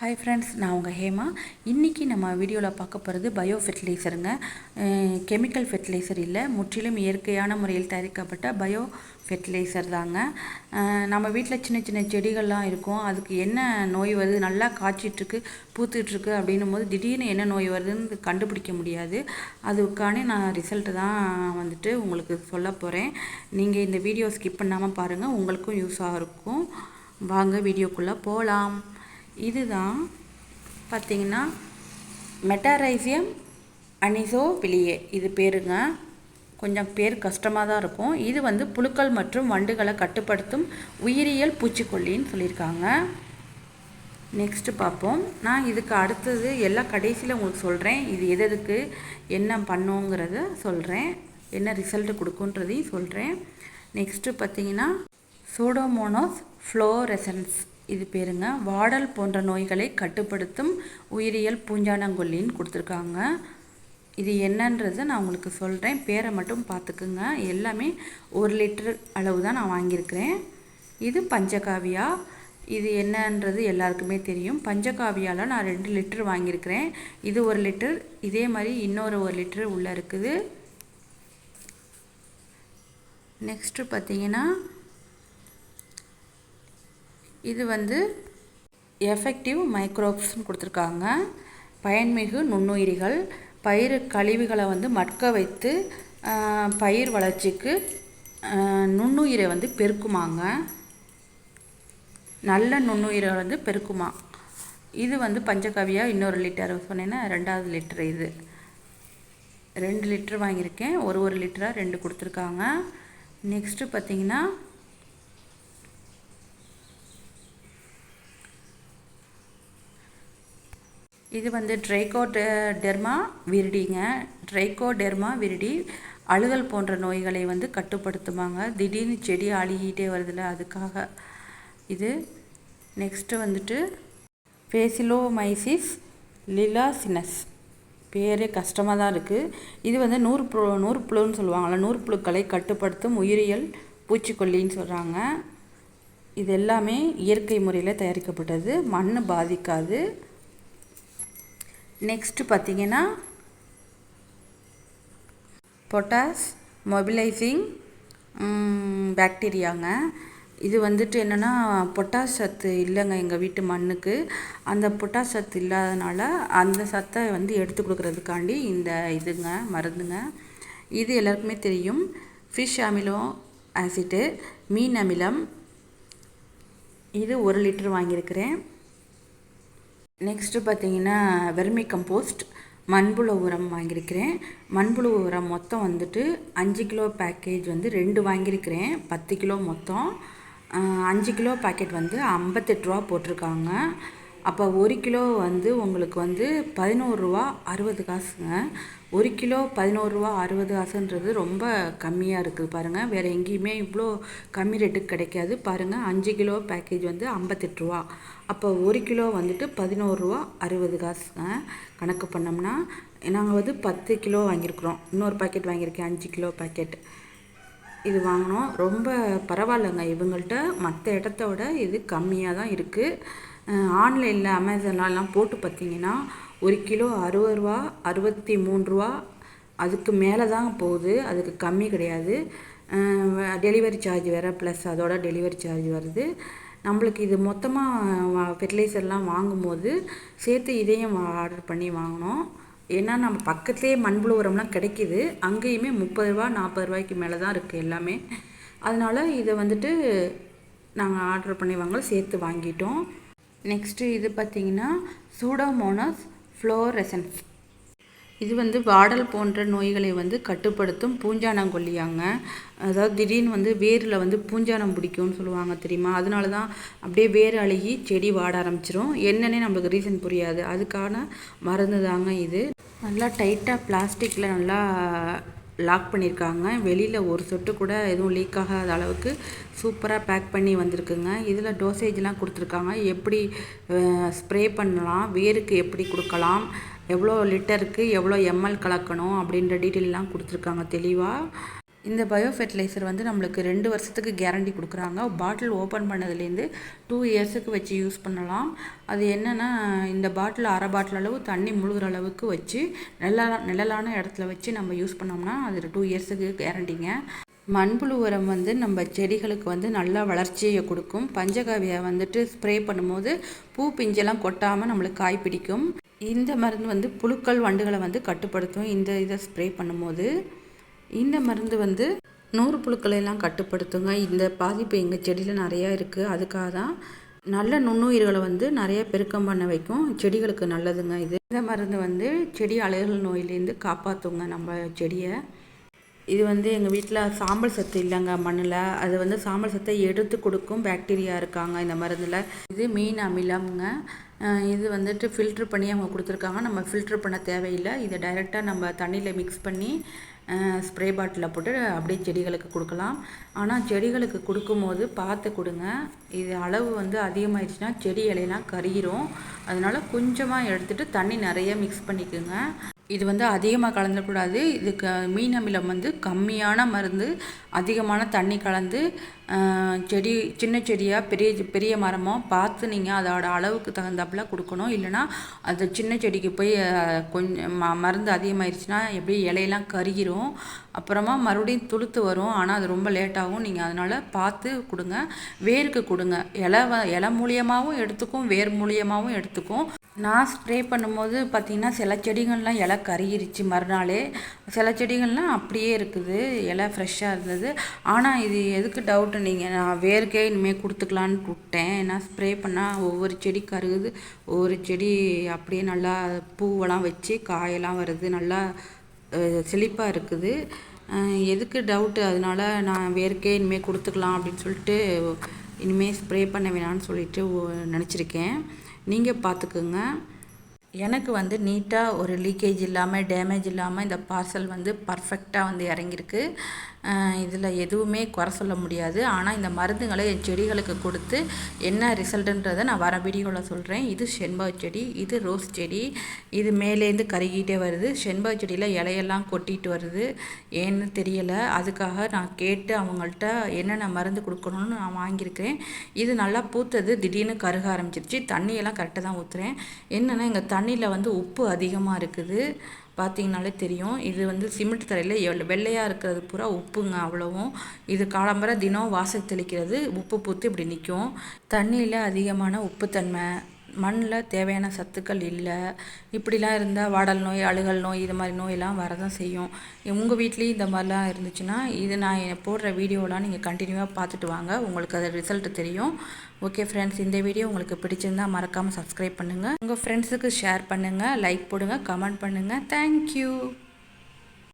Hi friends நான் உங்கள் ஹேமா. இன்றைக்கி நம்ம வீடியோவில் பார்க்க போகிறது பயோ ஃபெர்டிலைசருங்க கெமிக்கல் ஃபெர்டிலைசர் இல்லை முற்றிலும் இயற்கையான முறையில் தயாரிக்கப்பட்ட பயோ ஃபெர்டிலைசர் தாங்க நம்ம வீட்டில் சின்ன சின்ன செடிகள்லாம் இருக்கும். அதுக்கு என்ன நோய் வருது? நல்லா காய்ச்சிட்ருக்கு பூத்துட்ருக்கு அப்படின்னும் போது திடீர்னு என்ன நோய் வருதுன்னு கண்டுபிடிக்க முடியாது. அதுக்கான நான் ரிசல்ட்டு தான் வந்துட்டு உங்களுக்கு சொல்ல போகிறேன் நீங்கள் இந்த வீடியோ ஸ்கிப் பண்ணாமல் பாருங்கள் உங்களுக்கும் யூஸாக இருக்கும். வாங்க வீடியோக்குள்ளே போகலாம் இதுதான் பார்த்திங்கன்னா மெட்டாரைசியம் அனிசோ பிளியே இது பேருங்க. கொஞ்சம் பேர் கஷ்டமாக தான் இருக்கும். இது வந்து புழுக்கள் மற்றும் வண்டுகளை கட்டுப்படுத்தும் உயிரியல் பூச்சிக்கொல்லின்னு சொல்லியிருக்காங்க. நெக்ஸ்ட்டு பார்ப்போம். நான் இதுக்கு அடுத்தது எல்லாம் கடைசியில் உங்களுக்கு சொல்கிறேன் இது எது எதுக்கு என்ன பண்ணுங்கிறத சொல்கிறேன் என்ன ரிசல்ட்டு கொடுக்குன்றதையும் சொல்கிறேன் நெக்ஸ்ட்டு பார்த்தீங்கன்னா சூடோமோனோஸ் ஃப்ளோரெசன்ஸ் இது பேருங்க வாடல் போன்ற நோய்களை கட்டுப்படுத்தும் உயிரியல் பூஞ்சானங்கொல்லின்னு கொடுத்துருக்காங்க. இது என்னன்றது நான் உங்களுக்கு சொல்கிறேன் பேரை மட்டும் பார்த்துக்குங்க. எல்லாமே ஒரு லிட்டர் அளவு தான் நான் வாங்கியிருக்கிறேன். இது பஞ்சகாவியா. இது என்னன்றது எல்லாருக்குமே தெரியும். பஞ்சகாவியாவில் நான் ரெண்டு லிட்டர் வாங்கியிருக்கிறேன். இது ஒரு லிட்டர். இதே மாதிரி இன்னொரு ஒரு லிட்டர் உள்ளே இருக்குது. நெக்ஸ்ட்டு பார்த்தீங்கன்னா இது வந்து எஃபெக்டிவ் மைக்ரோப்ஸ்னு கொடுத்துருக்காங்க. பயன்மிகு நுண்ணுயிரிகள். பயிர் கழிவுகளை வந்து மட்க வைத்து பயிர் வளர்ச்சிக்கு நுண்ணுயிரை வந்து பெருக்குமாங்க. நல்ல நுண்ணுயிரை வந்து பெருக்குமா. இது வந்து பஞ்சகவியாக இன்னொரு லிட்டர். சொன்னேன்னா ரெண்டாவது லிட்டர் இது. ரெண்டு லிட்டர் வாங்கியிருக்கேன். ஒரு ஒரு லிட்டராக ரெண்டு கொடுத்துருக்காங்க. நெக்ஸ்ட்டு பார்த்தீங்கன்னா இது வந்து ட்ரைகோ டெர்மா விரிடிங்க. ட்ரைகோ டெர்மா விரிடி அழுகல் போன்ற நோய்களை வந்து கட்டுப்படுத்துமாங்க. திடீர்னு செடி அழுகிட்டே வருதுல்ல அதுக்காக. இது நெக்ஸ்ட்டு வந்துட்டு ஃபேசிலோமைசிஸ் லிலாசினஸ். பேரே கஷ்டமாக தான் இருக்குது இது வந்து நூறு புழு நூறு புழுன்னு சொல்லுவாங்கள்ல நூறு புழுக்களை கட்டுப்படுத்தும் உயிரியல் பூச்சிக்கொல்லின்னு சொல்கிறாங்க இது எல்லாமே இயற்கை முறையில் தயாரிக்கப்பட்டது. மண் பாதிக்காது. நெக்ஸ்ட்டு பார்த்தீங்கன்னா பொட்டாஸ் மொபிலைசிங் பாக்டீரியாங்க இது வந்துட்டு என்னென்னா பொட்டாஸ் சத்து இல்லைங்க எங்கள் வீட்டு மண்ணுக்கு. அந்த பொட்டாஸ் சத்து இல்லாதனால அந்த சத்தை வந்து எடுத்து கொடுக்குறதுக்காண்டி இந்த இதுங்க மருந்துங்க. இது எல்லாருக்குமே தெரியும். ஃபிஷ் அமிலோ ஆசிட்டு மீன் அமிலம். இது ஒரு லிட்டர் வாங்கியிருக்கிறேன். நெக்ஸ்ட்டு பார்த்தீங்கன்னா வெர்மி கம்போஸ்ட் மண்புழு உரம் வாங்கியிருக்கிறேன். மண்புழு உரம் மொத்தம் வந்துட்டு அஞ்சு கிலோ பேக்கேஜ் வந்து ரெண்டு வாங்கியிருக்கிறேன். பத்து கிலோ மொத்தம். அஞ்சு கிலோ பேக்கெட் வந்து ஐம்பத்தெட்டு ரூபா போட்டிருக்காங்க. அப்போ ஒரு கிலோ வந்து உங்களுக்கு வந்து பதினோருவா அறுபது காசுங்க. ஒரு கிலோ பதினோருவா அறுபது காசுன்றது ரொம்ப கம்மியாக இருக்குது பாருங்கள் வேறு எங்கேயுமே இவ்வளோ கம்மி ரேட்டுக்கு கிடைக்காது. பாருங்கள் அஞ்சு கிலோ பேக்கேஜ் வந்து ஐம்பத்தெட்டு ரூபா. அப்போ ஒரு கிலோ வந்துட்டு பதினோருவா அறுபது காசுங்க. கணக்கு பண்ணோம்னா நாங்கள் வந்து பத்து கிலோ வாங்கியிருக்கிறோம். இன்னொரு பாக்கெட் வாங்கியிருக்கேன் அஞ்சு கிலோ பாக்கெட் இது வாங்கினோம். ரொம்ப பரவாயில்லைங்க இவங்கள்ட்ட. மற்ற இடத்த விட இது கம்மியாக தான் இருக்குது ஆன்லைனில் அமேசான்லலாம் போட்டு பார்த்தீங்கன்னா ஒரு கிலோ அறுபது ரூபா அறுபத்தி மூணு ரூபா அதுக்கு மேலே தான் போகுது. அதுக்கு கம்மி கிடையாது. டெலிவரி சார்ஜ் வேறு ப்ளஸ் அதோட டெலிவரி சார்ஜ் வருது. நம்மளுக்கு இது மொத்தமாக ஃபெர்டிலைசர்லாம் வாங்கும்போது சேர்த்து இதையும் ஆர்டர் பண்ணி வாங்கினோம். ஏன்னா நம்ம பக்கத்துலேயே மண்புழு உரம்லாம் கிடைக்கிது. அங்கேயுமே முப்பது ரூபா நாற்பது ரூபாய்க்கு மேலே தான் இருக்குது எல்லாமே. அதனால் இதை வந்துட்டு நாங்கள் ஆர்டர் பண்ணி வாங்கலாம் சேர்த்து வாங்கிட்டோம். நெக்ஸ்ட்டு இது பார்த்திங்கன்னா சூடோமோனஸ் ஃப்ளோரசன்ஸ் இது வந்து வாடல் போன்ற நோய்களை வந்து கட்டுப்படுத்தும் பூஞ்சானங்கொல்லியாங்க. அதாவது திடீர்னு வந்து வேரில் வந்து பூஞ்சானம் பிடிக்கும்னு சொல்லுவாங்க தெரியுமா? அதனால தான் அப்படியே வேர் அழுகி செடி வாட ஆரம்பிச்சிரும். என்னன்னே நம்மளுக்கு ரீசன் புரியாது. அதுக்கான மருந்து தாங்க இது. நல்லா டைட்டாக பிளாஸ்டிக்கில் நல்லா லாக் பண்ணியிருக்காங்க வெளியில் ஒரு சொட்டு கூட எதுவும் லீக் ஆகாத அளவுக்கு சூப்பராக பேக் பண்ணி வந்திருக்குங்க. இதில் டோசேஜ்லாம் கொடுத்துருக்காங்க. எப்படி ஸ்ப்ரே பண்ணலாம்? வேருக்கு எப்படி கொடுக்கலாம்? எவ்வளோ லிட்டருக்கு எவ்வளோ எம்எல் கலக்கணும்? அப்படின்ற டீட்டெயிலெலாம் கொடுத்துருக்காங்க தெளிவாக இந்த பயோ ஃபெர்டிலைசர் வந்து நம்மளுக்கு ரெண்டு வருஷத்துக்கு கேரண்டி கொடுக்குறாங்க. பாட்டில் ஓப்பன் பண்ணதுலேருந்து டூ இயர்ஸுக்கு வச்சு யூஸ் பண்ணலாம். அது என்னென்னா இந்த பாட்டில் அரை பாட்டில் அளவு தண்ணி முழுகிற அளவுக்கு வச்சு நிழலா நிழலான இடத்துல வச்சு நம்ம யூஸ் பண்ணோம்னா அது டூ இயர்ஸுக்கு கேரண்டிங்க மண்புழு உரம் வந்து நம்ம செடிகளுக்கு வந்து நல்லா வளர்ச்சியை கொடுக்கும். பஞ்சகாவியை வந்துட்டு ஸ்ப்ரே பண்ணும்போது பூ பிஞ்செல்லாம் கொட்டாமல் நம்மளுக்கு காய் பிடிக்கும். இந்த மருந்து வந்து புழுக்கள் வண்டுகளை வந்து கட்டுப்படுத்தும். இந்த இதை ஸ்ப்ரே பண்ணும்போது இந்த மருந்து வந்து நூறு புழுக்களையெல்லாம் கட்டுப்படுத்துங்க. இந்த பாதிப்பு எங்கள் செடியில் நிறையா இருக்குது அதுக்காக தான் நல்ல நுண்ணுயிர்களை வந்து நிறைய பெருக்கம் பண்ண வைக்கும். செடிகளுக்கு நல்லதுங்க இது. இந்த மருந்து வந்து செடி அலைகள் நோயிலேருந்து காப்பாற்றுங்க நம்ம செடியை. இது வந்து எங்கள் வீட்டில் சாம்பல் சத்து இல்லைங்க மண்ணில். அது வந்து சாம்பல் சத்தை எடுத்து கொடுக்கும் பாக்டீரியா இருக்காங்க இந்த மருந்தில். இது மீன் அமிலம்ங்க. இது வந்துட்டு ஃபில்ட்ரு பண்ணி அவங்க கொடுத்துருக்காங்க. நம்ம ஃபில்ட்ரு பண்ண தேவையில்லை. இதை டைரெக்டாக நம்ம தண்ணியில் மிக்ஸ் பண்ணி ஸ்ப்ரே பாட்டிலில் போட்டு அப்படியே செடிகளுக்கு கொடுக்கலாம். ஆனால் செடிகளுக்கு கொடுக்கும்போது பார்த்து கொடுங்க. இது அளவு வந்து அதிகமாகிடுச்சுன்னா செடி இலையெல்லாம் கருகிரும். அதனால் கொஞ்சமாக எடுத்துகிட்டு தண்ணி நிறைய மிக்ஸ் பண்ணிக்கோங்க. இது வந்து அதிகமாக கலந்துடக்கூடாது. இதுக்கு மீன் அமிலம் வந்து கம்மியான மருந்து அதிகமான தண்ணி கலந்து செடி சின்ன செடியாக பெரிய பெரிய மரமாக பார்த்து நீங்கள் அதோட அளவுக்கு தகுந்தாப்புல கொடுக்கணும். இல்லைனா அது சின்ன செடிக்கு போய் கொஞ்சம் ம மருந்து அதிகமாயிருச்சுன்னா எப்படி இலையெல்லாம் கருகிரும். அப்புறமா மறுபடியும் துளுத்து வரும். ஆனால் அது ரொம்ப லேட்டாகும் நீங்கள் அதனால் பார்த்து கொடுங்க. வேருக்கு கொடுங்க. இலை வ இலை மூலியமாகவும் எடுத்துக்கும் வேர் மூலியமாகவும் எடுத்துக்கும். நான் ஸ்ப்ரே பண்ணும்போது பார்த்திங்கன்னா சில செடிகள்லாம் இலை கருகிருச்சு மறுநாளே. சில செடிகள்லாம் அப்படியே இருக்குது. இலை ஃப்ரெஷ்ஷாக இருந்தது. ஆனால் இது எதுக்கு டவுட்டு நீங்கள் நான் வேர்க்கே இனிமேல் கொடுத்துக்கலான்னு விட்டேன். ஏன்னா ஸ்ப்ரே பண்ணால் ஒவ்வொரு செடி கருகுது. ஒவ்வொரு செடி அப்படியே நல்லா பூவெல்லாம் வச்சு காயெல்லாம் வருது. நல்லா செழிப்பாக இருக்குது. எதுக்கு டவுட்டு அதனால நான் வேர்க்கே இனிமேல் கொடுத்துக்கலாம் அப்படின்னு சொல்லிட்டு இனிமேல் ஸ்ப்ரே பண்ண வேணான்னு சொல்லிட்டு நினச்சிருக்கேன். நீங்கள் பார்த்துக்குங்க எனக்கு வந்து நீட்டாக ஒரு லீக்கேஜ் இல்லாமல் டேமேஜ் இல்லாமல் இந்த பார்சல் வந்து பர்ஃபெக்டாக வந்து இறங்கியிருக்கு. இதில் எதுவுமே குறை சொல்ல முடியாது. ஆனால் இந்த மருந்துகளை என் செடிகளுக்கு கொடுத்து என்ன ரிசல்ட்டுன்றதை நான் வர வீடியோவில் சொல்கிறேன் இது செண்பக செடி இது ரோஸ் செடி இது மேலேருந்து கருகிட்டே வருது. செண்பக செடியில் இலையெல்லாம் கொட்டிட்டு வருது. ஏன்னு தெரியலை. அதுக்காக நான் கேட்டு அவங்கள்ட்ட என்னென்ன மருந்து கொடுக்கணும்னு நான் வாங்கியிருக்கிறேன். இது நல்லா பூத்தது திடீர்னு கருக ஆரம்பிச்சிருச்சு. தண்ணியெல்லாம் கரெக்டாக தான் ஊற்றுறேன் என்னென்னா எங்கள் தண்ணி தண்ணியில் வந்து உப்பு அதிகமாக இருக்குது. பார்த்தீங்கனாலே தெரியும். இது வந்து சிமெண்ட் தரையில் வெள்ளையாக இருக்கிறது பூரா உப்புங்க அவ்வளவும். இது காலம்பர தினம் வாசல் தெளிக்கிறது. உப்பு பூத்து இப்படி நிற்கும் தண்ணியில் அதிகமான உப்புத்தன்மை மண்ணில் தேவையான சத்துக்கள் இல்லை. இப்படிலாம் இருந்தால் வாடல் நோய் அழுகல் நோய் இது மாதிரி நோயெல்லாம் வரதான் செய்யும். உங்கள் வீட்லேயும் இந்த மாதிரிலாம் இருந்துச்சுன்னா இது நான் போடுற வீடியோலாம் நீங்கள் கண்டினியூவாக பார்த்துட்டு வாங்க. உங்களுக்கு அது ரிசல்ட் தெரியும். ஓகே ஃப்ரெண்ட்ஸ் இந்த வீடியோ உங்களுக்கு பிடிச்சிருந்தால் மறக்காமல் சப்ஸ்கிரைப் பண்ணுங்கள் உங்கள் ஃப்ரெண்ட்ஸுக்கு ஷேர் பண்ணுங்கள் லைக் போடுங்க கமெண்ட் பண்ணுங்கள் தேங்க்யூ